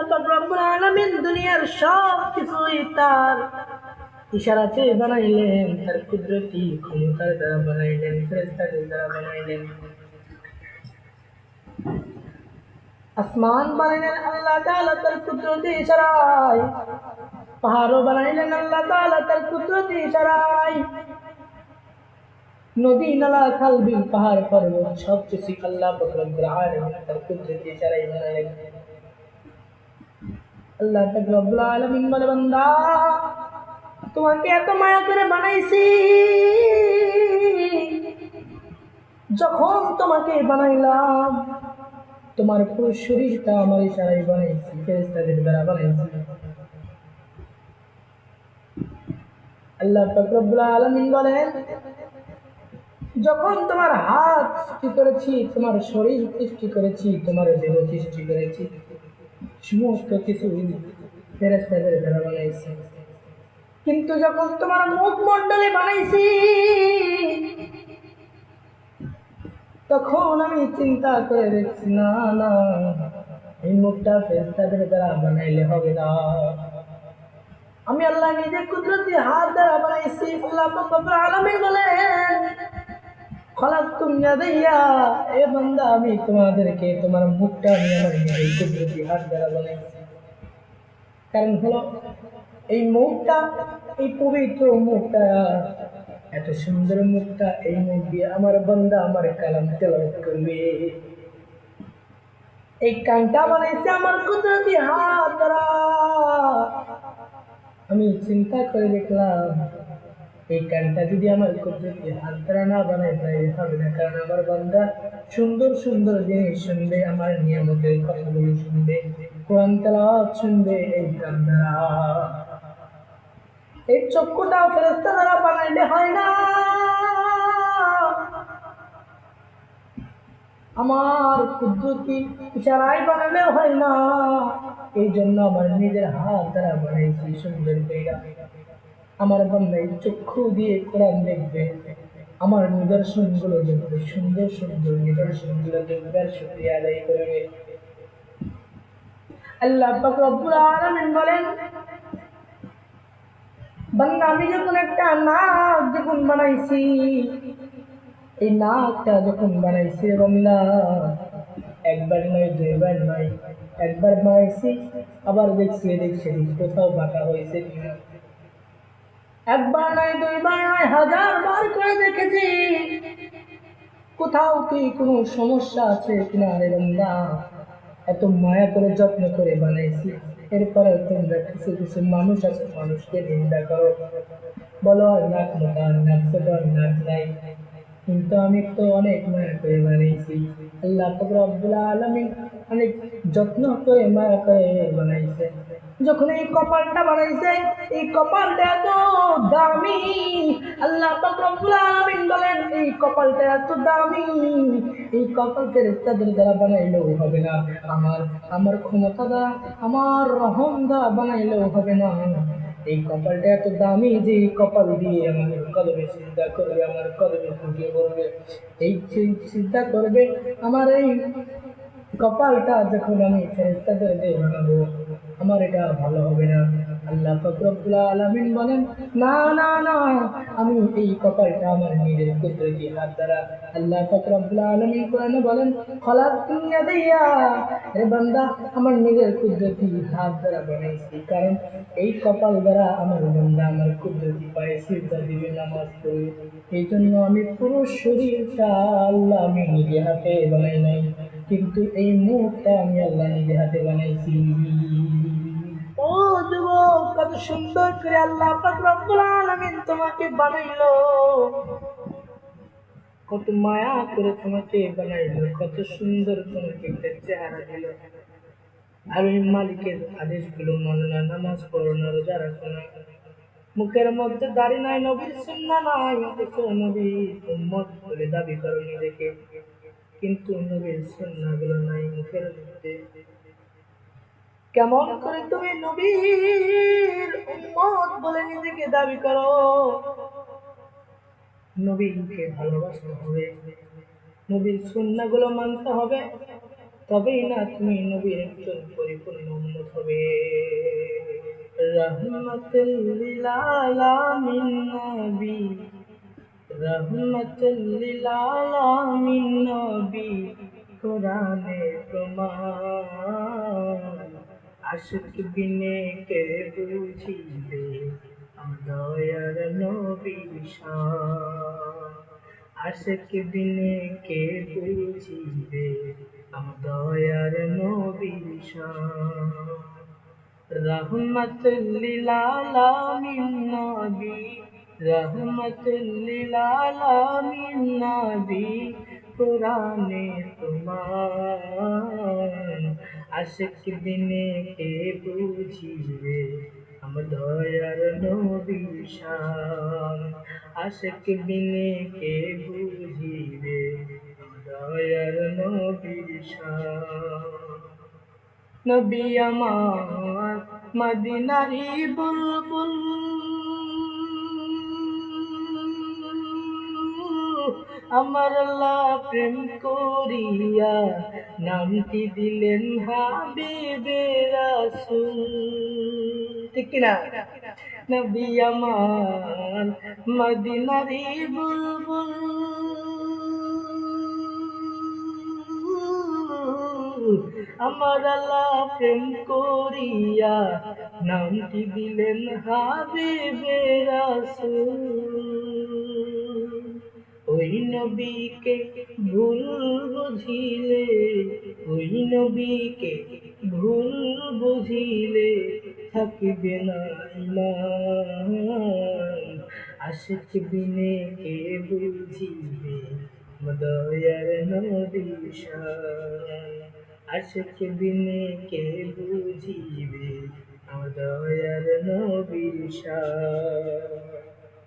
আল্লাহ রব্বুল আলামিন দুনিয়ার সব কিছুই তার ইশারাতে বানাইলেন, তার কুদরতি ক্ষমতার দ্বারা বানাইলেন, ফেরেশতাদের দ্বারা বানাইলেন। আসমান বানাইলেন আল্লাহ তাআলা তার কুদরতি ইশারায়, পাহাড়ও বানাইলেন আল্লাহ তাআলা তার কুদরতি ইশারায়। নদী, নালা, খাল, বিল, পাহাড়, পর্বত সব কিছু আল্লাহ তার কুদরতি ইশারায় বানাইলেন। তোমাকে এত মায়া করে বানাইছি। যখন তোমাকে বানাইলাম, তোমার পুরো শরীরটা আমার ইশারায় বানাইছি, ফেরেশতাদের দ্বারা বানাইছি। আল্লাহ আলামিন বলেন, যখন তোমার হাত সৃষ্টি করেছি, তোমার শরীর সৃষ্টি করেছি, তোমার দেহ সৃষ্টি করেছি সমস্ত কিছু কিন্তু যখন তোমার মুখ মন্ডলে বানাইছি, তখন আমি চিন্তা করে দেখছি, না না, এই মুখটা ফেরেশতাদের দ্বারা বানাইলে হবে না। আমি আল্লাহ নিজে কুদরতি হাত দ্বারা বানাইছি, আল্লাহ আলামিন বলেন আমি তোমাদেরকে তোমার মুখটা আমি আমার কারণ হলো, এই মুখটা, এই পবিত্র মুখটা, এত সুন্দর মুখটা, এই মুখ দিয়ে আমার বান্দা আমার কালাম তেলাওয়াত করবে। এই কানটা বানাইছে আমার কুদরতি হাত আমি চিন্তা করে দেখলাম এই কানটা যদি আমার কুদরতি হাত না বানাই তাই হবে না। কারণ আমার বান্দা সুন্দর সুন্দর জিনিস শুনবে, আমার নিয়ামতের কথাগুলো শুনবে, কোরআন শুনবে এই দ্বারা এই চক্ষুটাও ফেরস্তা দ্বারা বানাইলে হয় না। আমার কুদরতি ইশারায় বানালেও হয় না। এই জন্য আমার নিজের হাত দ্বারা বানাইছি, সুন্দর কইরা আমার বান্দাই চক্ষু দিয়ে কোরআন দেখবে। আমার নিদর্শনগুলো দেখবে। সুন্দর সুন্দর নিদর্শনগুলো দেখবে। আর শুক্রিয়া আদায় করবে। আল্লাহ বলেন আমি যখন একটা নাক যখন বানাইছি, এই নাকটা যখন বানাইছি বান্দা, একবার নয়, দুইবার নয়, একবার বানাইছি, আবার দেখছি দেখছি কোথাও বাঁকা হয়েছে কিনা। একবার নয়, দুইবার নয়, হাজার বার করে দেখেছি। কোথাও কি কোনো সমস্যা আছে কিনা রে বান্দা? এত মায়া করে যত্ন করে বানাইছি। এরপরে তোমরা কিছু কিছু মানুষ আছে, মানুষকে নিন্দা করো। বলো নাক মোটা নাক ছোট নাক নাই। কিন্তু আমি তো অনেক মায়া করে বানাইছি। আল্লাহ তবর আব্দুল্লাহ আলমী অনেক যত্ন করে, মায়া করে বানাইছে। যখন এই কপালটা বানাইছে এই কপালটা এত দামি, আল্লাহ বলেন, এই কপালটা এত দামি, এই কপাল ফেরেশতাদের দ্বারা বানাইলেও হবে না, আমার আমার ক্ষমতা দ্বারা, আমার রহম দ্বারা বানাইলেও হবে না। এই কপালটা এত দামি যে এই কপাল দিয়ে আমার কদমে চিন্তা করবে, আমার কদমে ফুটিয়ে পড়বে এই চিন্তা করবে, আমার এই কপালটা যখন আমি ফেরেস্তাদের দিয়ে বানাবো আমার এটা ভালো হবে না। আল্লাহ ফকরবুল আলমিন বলেন, না না না, আমি এই কপালটা আমার নিজের কুদরতি হাত দ্বারা আল্লাহ ফকরবুল আলমিন কোরআনে বলেন দিয়া রে বান্দা, আমার নিজের কুদরতি হাত দ্বারা বানাইছি। কারণ এই কপাল দ্বারা আমার বান্দা আমার কুদরতি পায়ে সিদ্ধা দিবে, নামাজ পড়ে এই জন্য আমি পুরো শরীরটা আল্লাহ আমি নিজে হাতে বানাই নাই। কিন্তু এই মুখটা আমি আল্লাহ নিজে হাতে বানাইছি। ও যুবক, কত সুন্দর করে আল্লাহ পাক তোমাকে বানাইলো। কত মায়া করে তোমাকে বানাইলো, কত সুন্দর তোমাকে একটা চেহারা দিল। আর ওই মালিকের আদেশগুলো মানো না, নামাজ পড়ো না, রোজা রাখো না। মুখের মধ্যে দাড়ি নাই, নবীর সুন্না নাই দেখো নবী উম্মত বলে দাবি করো নিজেকে। কিন্তু নবীর সুন্নাগুলো নাই মুখের মধ্যে। কেমন করে তুমি নবীর উম্মত বলে নিজেকে দাবি করো? নবীকে ভালোবাসতে হবে। নবীর সুন্নাগুলো মানতে হবে। তবেই না তুমি নবীর একজন পরিপূর্ণ উম্মত হবে। রহমতুল আলামিন নবী। রহমতুল লিল আলামিন নবী, কোরআনে প্রমাণ। আশিক বিনে কে বুঝিবে দয়ার নবী আশিক বিনে কে বুঝিবে দয়ার নবী শান রহমতুল্লিল আলামিন নবী রহমতুল্লিল আলামিন নবী কোরআনে তোমার আশিক দিনে কে বুঝিবে? আমার দয়ার নবী শান, আশিক দিনে কে বুঝিবে? দয়ার নবী শান। নবী আমার মদিনারি বুলবুল আমার আল্লাহ প্রেম করিয়া নামটি দিলেন হাবিবে রাসূল। ঠিক কিনা? নবী আমার মদিনারি বুলবুল। আমার আল্লাহ প্রেম করিয়া নামটি দিলেন হাবিবে রাসূল। নবীকে ভুল বুঝিলে, ওই নবীকে ভুল বুঝিলে থাকিবে না আশিক বিনে কে বুঝিবে? দয়ার নবী শান। আশিক বিনে কে বুঝিবে? দয়ার নবী শান।